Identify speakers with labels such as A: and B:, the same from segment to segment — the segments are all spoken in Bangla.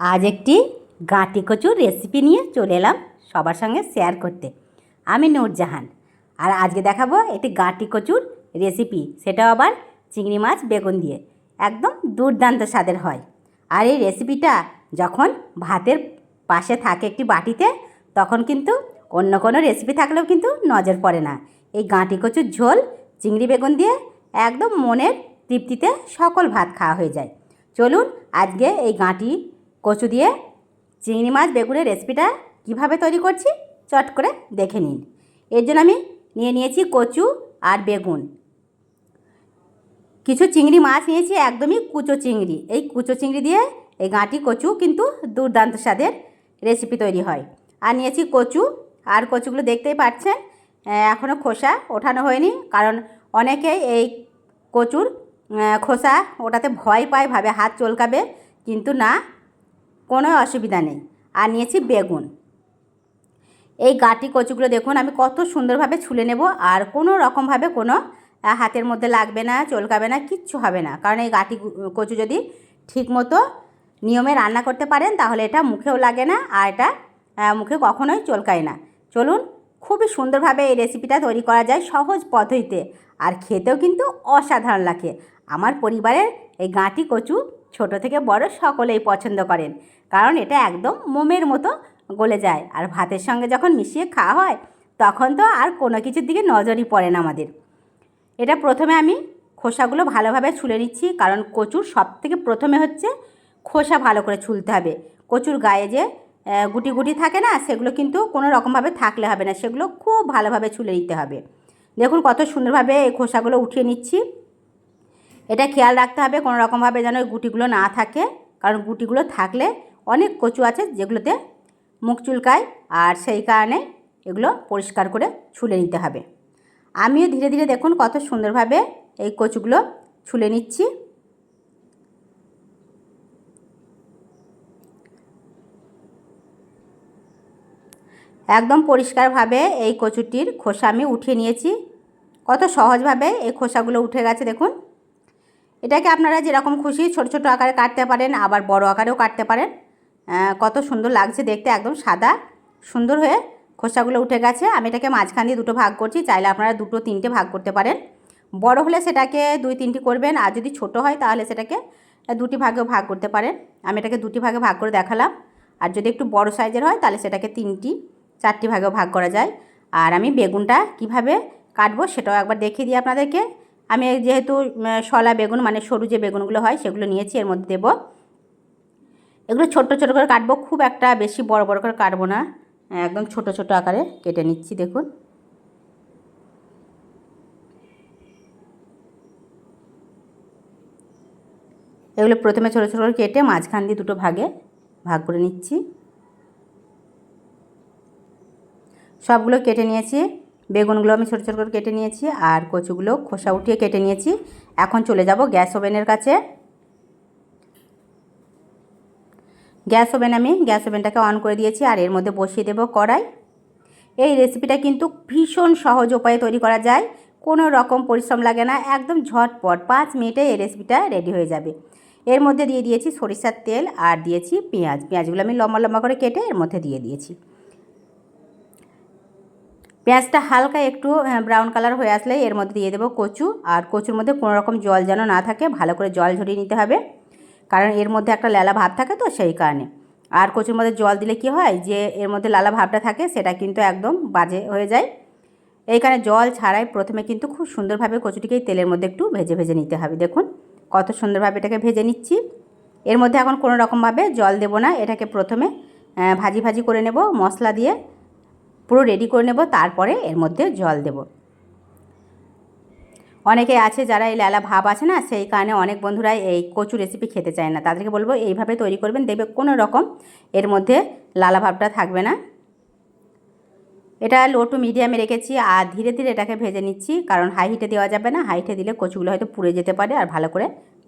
A: আজ একটি গাঁটি কচুর রেসিপি নিয়ে চলে এলাম সবার সঙ্গে শেয়ার করতে। আমি নূরজাহান, আর আজকে দেখাবো একটি গাঁটি কচুর রেসিপি সেটাও আবার চিংড়ি মাছ, বেগুন দিয়ে। একদম দুর্দান্ত স্বাদের হয়। আর এই রেসিপিটা যখন ভাতের পাশে থাকে একটি বাটিতে, তখন কিন্তু অন্য কোনো রেসিপি থাকলেও কিন্তু নজর পড়ে না। এই গাঁটি কচুর ঝোল, চিংড়ি, বেগুন দিয়ে একদম মনের তৃপ্তিতে সকল ভাত খাওয়া হয়ে যায়। চলুন আজকে এই গাঁটি কচু দিয়ে চিংড়ি মাছ বেগুনের রেসিপিটা কীভাবে তৈরি করছি, চট করে দেখে নিন। এর জন্য আমি নিয়ে নিয়েছি কচু আর বেগুন। কিছু চিংড়ি মাছ নিয়েছি, একদমই কুচো চিংড়ি। এই কুচো চিংড়ি দিয়ে এই গাঁটি কচু কিন্তু দুর্দান্ত স্বাদের রেসিপি তৈরি হয়। আর নিয়েছি কচু। আর কচুগুলো দেখতেই পাচ্ছেন এখনও খোসা ওঠানো হয়নি, কারণ অনেকেই এই কচুর খোসা ওটাতে ভয় পায়, ভাবে হাত চলকাবে। কিন্তু না কোনো অসুবিধা নেই। আর নিয়েছি বেগুন। এই গাঁটি কচুগুলো দেখুন, আমি কত সুন্দরভাবে ছুলে নেব, আর কোনো রকমভাবে কোনো হাতের মধ্যে লাগবে না, চলকাবে না, কিচ্ছু হবে না। কারণ এই গাঁটি কচু যদি ঠিকমতো নিয়মে রান্না করতে পারেন, তাহলে এটা মুখেও লাগে না, আর এটা মুখে কখনোই চলকায় না। চলুন, খুবই সুন্দরভাবে এই রেসিপিটা তৈরি করা যায় সহজ পদ্ধতিতে, আর খেতেও কিন্তু অসাধারণ লাগে। আমার পরিবারের এই গাঁটি কচু ছোট থেকে বড় সকলেই পছন্দ করেন। কারণ এটা একদম মোমের মতো গলে যায়। আর ভাতের সঙ্গে যখন মিশিয়ে খাওয়া হয়, তখন তো আর কোনো কিছুর দিকে নজরই পড়ে না আমাদের। এটা প্রথমে আমি খোসাগুলো ভালোভাবে ছুলে নিচ্ছি, কারণ কচুর সব থেকে প্রথমে হচ্ছে খোসা ভালো করে ছুলতে হবে। কচুর গায়ে যে গুটি গুটি থাকে না, সেগুলো কিন্তু কোনো রকমভাবে থাকলে হবে না, সেগুলো খুব ভালোভাবে ছুলে নিতে হবে। দেখুন কত সুন্দরভাবে এই খোসাগুলো উঠিয়ে নিচ্ছি। এটা খেয়াল রাখতে হবে কোনো রকমভাবে যেন ওই গুটিগুলো না থাকে। কারণ গুটিগুলো থাকলে অনেক কচু আছে যেগুলোতে মুখ চুলকায় আর সেই কারণে এগুলো পরিষ্কার করে ছুলে নিতে হবে। আমিও ধীরে ধীরে দেখুন কত সুন্দরভাবে এই কচুগুলো ছুলে নিচ্ছি। একদম পরিষ্কারভাবে এই কচুটির খোসা আমি উঠিয়ে নিয়েছি। কত সহজভাবে এই খোসাগুলো উঠে গেছে দেখুন। এটাকে আপনারা যেরকম খুশি ছোট ছোট আকারে কাটতে পারেন, আবার বড় আকারেও কাটতে পারেন। কত সুন্দর লাগছে দেখতে, একদম সাদা, সুন্দর হয়ে খোসাগুলো উঠে গেছে। আমি এটাকে মাঝখান দিয়ে দুটো ভাগ করছি, চাইলে আপনারা দুটো তিনটে ভাগ করতে পারেন। বড় হলে সেটাকে দুই তিনটি করবেন, আর যদি ছোট হয় তাহলে সেটাকে দুটি ভাগেও ভাগ করতে পারেন। আমি এটাকে দুটি ভাগে ভাগ করে দেখালাম। আর যদি একটু বড় সাইজের হয় তাহলে সেটাকে তিনটি, চারটি ভাগেও ভাগ করা যায়। আর আমি বেগুনটা কীভাবে কাটবো সেটাও একবার দেখিয়ে দিই আপনাদেরকে। আমি যেহেতু শলা বেগুন মানে সরু যে বেগুনগুলো হয়, সেগুলো নিয়েছি, এর মধ্যে দেবো। এগুলো ছোট ছোট করে কাটবো, খুব একটা বেশি বড় বড় করে কাটবো না। একদম ছোট ছোট আকারে কেটে নিচ্ছি, দেখুন। এগুলো প্রথমে ছোটো ছোটো করে কেটে মাঝখান দিয়ে দুটো ভাগে ভাগ করে নিচ্ছি। সবগুলো কেটে নিয়েছি। বেগুনগুলো আমি ছোটো ছোটো করে কেটে নিয়েছি আর কচুগুলো খোসা উঠিয়ে কেটে নিয়েছি। এখন চলে যাব গ্যাস ওভেনের কাছে। গ্যাস ওভেন আমি, গ্যাস ওভেনটাকে অন করে দিয়েছি আর এর মধ্যে বসিয়ে দেবো কড়াই। এই রেসিপিটা কিন্তু ভীষণ সহজ উপায়ে তৈরি করা যায়। কোনো রকম পরিশ্রম লাগে না, একদম ঝটপট পাঁচ মিনিটে এই রেসিপিটা রেডি হয়ে যাবে। এর মধ্যে দিয়ে দিয়েছি সরিষার তেল আর দিয়েছি পেঁয়াজ। পেঁয়াজগুলো আমি লম্বা লম্বা করে কেটে এর মধ্যে দিয়ে দিয়েছি। পেঁয়াজটা হালকা একটু ব্রাউন কালার হয়ে আসলে এর মধ্যে দিয়ে দেবো কচু। আর কচুর মধ্যে কোনো রকম জল যেন না থাকে, ভালো করে জল ঝরিয়ে নিতে হবে। কারণ এর মধ্যে একটা লালা ভাব থাকে তো সেই কারণে। আর কচুর মধ্যে জল দিলে কি হয় যে, এর মধ্যে লালা ভাবটা থাকে, সেটা কিন্তু একদম বাজে হয়ে যায়। এইখানে জল ছাড়াই প্রথমে কিন্তু খুব সুন্দরভাবে কচুটিকে তেলের মধ্যে একটু ভেজে ভেজে নিতে হবে। দেখুন, কত সুন্দরভাবে এটাকে ভেজে নিচ্ছি। এর মধ্যে এখন কোনো রকমভাবে জল দেব না, এটাকে প্রথমে ভাজি ভাজি করে নেব মশলা দিয়ে। পুরো রেডি করে নেব, তারপরে এর মধ্যে জল দেব। অনেকে আছে যারা এই লালা ভাব আছে না, সেই কারণে অনেক বন্ধুরাই এই কচু রেসিপি খেতে চায় না। তাদেরকে বলব এইভাবে তৈরি করবেন, দেখবে কোনো রকম এর মধ্যে লালা ভাবটা থাকবে না। এটা লো টু মিডিয়ামে রেখেছি, আর ধীরে ধীরে এটাকে ভেজে নিচ্ছি, কারণ হাই হিটে দেওয়া যাবে না। হাই হিটে দিলে কচুগুলো হয়তো পুড়ে যেতে পারে, আর ভালো করে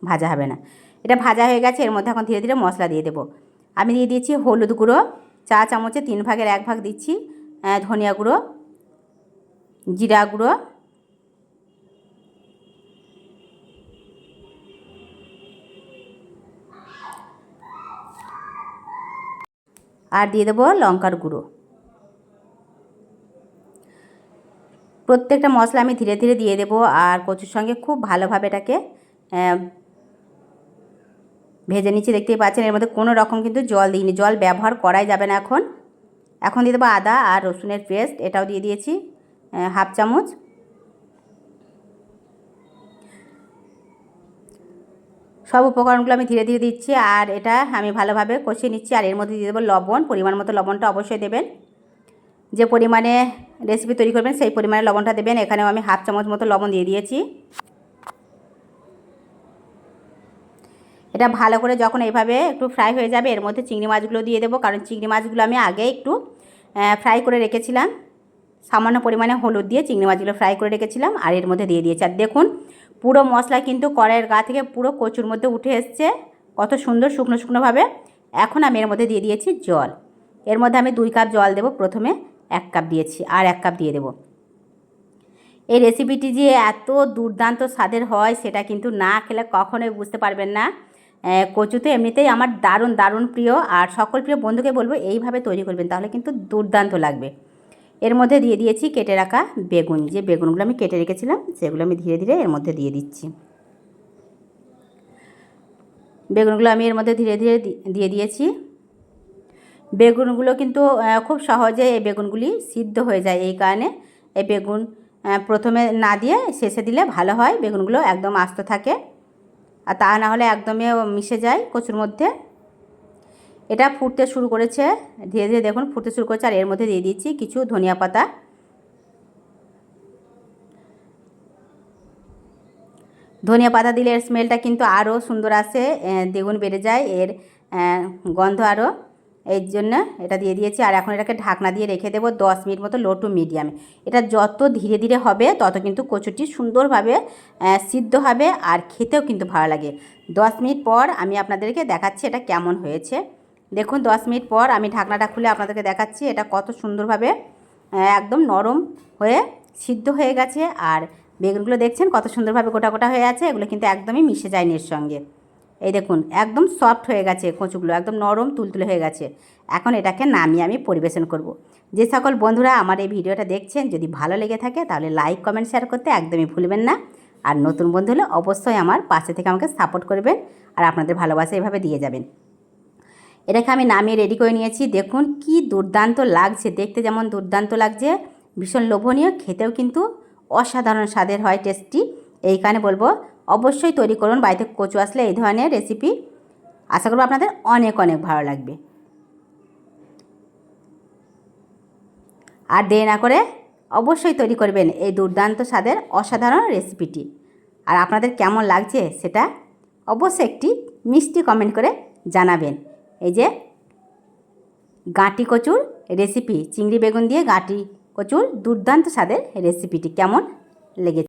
A: ভাজা হবে না। এটা ভাজা হয়ে গেছে, এর মধ্যে এখন ধীরে ধীরে মশলা দিয়ে দেবো। আমি দিয়ে দিয়েছি হলুদ গুঁড়ো, চা চামচে তিন ভাগের এক ভাগ দিচ্ছি। ধনিয়া গুঁড়ো, জিরা গুঁড়ো, আর দিয়ে দেবো লঙ্কার গুঁড়ো। প্রত্যেকটা মশলা আমি ধীরে ধীরে দিয়ে দেবো আর কচুর সঙ্গে খুব ভালোভাবে এটাকে ভেজে নিচ্ছি। দেখতেই পাচ্ছেন, এর মধ্যে কোনো রকম কিন্তু জল দিইনি। জল ব্যবহার করাই যাবে না এখন। এখন দিয়ে দেবো আদা আর রসুনের পেস্ট, এটাও দিয়ে দিয়েছি হাফ চামচ। সব উপকরণগুলো আমি ধীরে ধীরে দিচ্ছি আর এটা আমি ভালোভাবে কষিয়ে নিচ্ছি আর এর মধ্যে দিয়ে দেবো লবণ, পরিমাণ মতো লবণটা অবশ্যই দেবেন। যে পরিমাণে রেসিপি তৈরি করবেন সেই পরিমাণে লবণটা দেবেন, এখানেও আমি হাফ চামচ মতো লবণ দিয়ে দিয়েছি। এটা ভালো করে যখন এভাবে একটু ফ্রাই হয়ে যাবে, এর মধ্যে চিংড়ি মাছগুলো দিয়ে দেবো। কারণ চিংড়ি মাছগুলো আমি আগে একটু ফ্রাই করে রেখেছিলাম। সামান্য পরিমাণে হলুদ দিয়ে চিংড়ি মাছগুলো ফ্রাই করে রেখেছিলাম আর এর মধ্যে দিয়ে দিয়েছি। আর দেখুন, পুরো মশলা কিন্তু কড়াইয়ের গা থেকে পুরো কচুর মধ্যে উঠে এসছে, কত সুন্দর শুকনো শুকনোভাবে এখন আমি এর মধ্যে দিয়ে দিয়েছি জল। এর মধ্যে আমি দুই কাপ জল দেবো, প্রথমে এক কাপ দিয়েছি আর এক কাপ দিয়ে দেবো। এই রেসিপিটি যে এত দুর্দান্ত স্বাদের হয়, সেটা কিন্তু না খেলে কখনোই বুঝতে পারবেন না। কচু তো এমনিতেই আমার দারুণ দারুণ প্রিয়। আর সকল প্রিয় বন্ধুকে বলব, এইভাবে তৈরি করবেন, তাহলে কিন্তু দুর্দান্ত লাগবে। এর মধ্যে দিয়ে দিয়েছি কেটে রাখা বেগুন। যে বেগুনগুলো আমি কেটে রেখেছিলাম, সেগুলো আমি ধীরে ধীরে এর মধ্যে দিয়ে দিচ্ছি। বেগুনগুলো আমি এর মধ্যে ধীরে ধীরে দিয়ে দিয়েছি। বেগুনগুলো কিন্তু খুব সহজে এই বেগুনগুলি সিদ্ধ হয়ে যায় এই কারণে। এই বেগুন প্রথমে না দিয়ে শেষে দিলে ভালো হয়। বেগুনগুলো একদম আস্ত থাকে। আর তা না হলে একদমই মিশে যায় কচুর মধ্যে। এটা ফুটতে শুরু করেছে, ধীরে ধীরে দেখুন ফুটতে শুরু করেছে, আর এর মধ্যে দিয়ে দিচ্ছি কিছু ধনিয়া পাতা। ধনিয়া পাতা দিলে এর স্মেলটা কিন্তু আরও সুন্দর আসে দ্বিগুণ বেড়ে যায়, এর গন্ধ আরও এই জন্য এটা দিয়ে দিয়েছি। আর এখন এটাকে ঢাকনা দিয়ে রেখে দেবো দশ মিনিট মতো লো টু মিডিয়ামে এটা যত ধীরে ধীরে হবে, তত কিন্তু কচুটি সুন্দরভাবে সিদ্ধ হবে আর খেতেও কিন্তু ভালো লাগে। দশ মিনিট পর আমি আপনাদেরকে দেখাচ্ছি এটা কেমন হয়েছে। দেখুন, দশ মিনিট পর আমি ঢাকনাটা খুলে আপনাদেরকে দেখাচ্ছি, এটা কত সুন্দরভাবে একদম নরম হয়ে সিদ্ধ হয়ে গেছে। আর বেগুনগুলো দেখছেন কত সুন্দরভাবে গোটা গোটা হয়ে আছে, এগুলো কিন্তু একদমই মিশে যায়নি এর সঙ্গে। এই দেখুন, একদম সফট হয়ে গেছে কচুগুলো, একদম নরম তুলতুলে হয়ে গেছে। এখন এটাকে নামিয়ে আমি পরিবেশন করব। যে সকল বন্ধুরা আমার এই ভিডিওটা দেখছেন, যদি ভালো লেগে থাকে তাহলে লাইক কমেন্ট শেয়ার করতে একদমই ভুলবেন না। আর নতুন বন্ধু হলে অবশ্যই আমার পাশে থেকে আমাকে সাপোর্ট করবেন আর আপনাদের ভালোবাসা এভাবে দিয়ে যাবেন। এটাকে আমি নামিয়ে রেডি করে নিয়েছি। দেখুন কি দুর্দান্ত লাগছে, দেখতে যেমন দুর্দান্ত লাগছে। ভীষণ লোভনীয়, খেতেও কিন্তু অসাধারণ স্বাদের হয় টেস্টি এই কারণে বলব অবশ্যই তৈরি করুন। বাড়িতে কচু আসলে এই ধরনের রেসিপি আশা করব আপনাদের অনেক অনেক ভালো লাগবে। আর দেরি না করে অবশ্যই তৈরি করবেন এই দুর্দান্ত স্বাদের অসাধারণ রেসিপিটি আর আপনাদের কেমন লাগছে সেটা অবশ্যই একটি মিষ্টি কমেন্ট করে জানাবেন। এই যে গাঁটি কচুর রেসিপি চিংড়ি বেগুন দিয়ে গাঁটি কচুর দুর্দান্ত স্বাদের রেসিপিটি কেমন লেগেছে?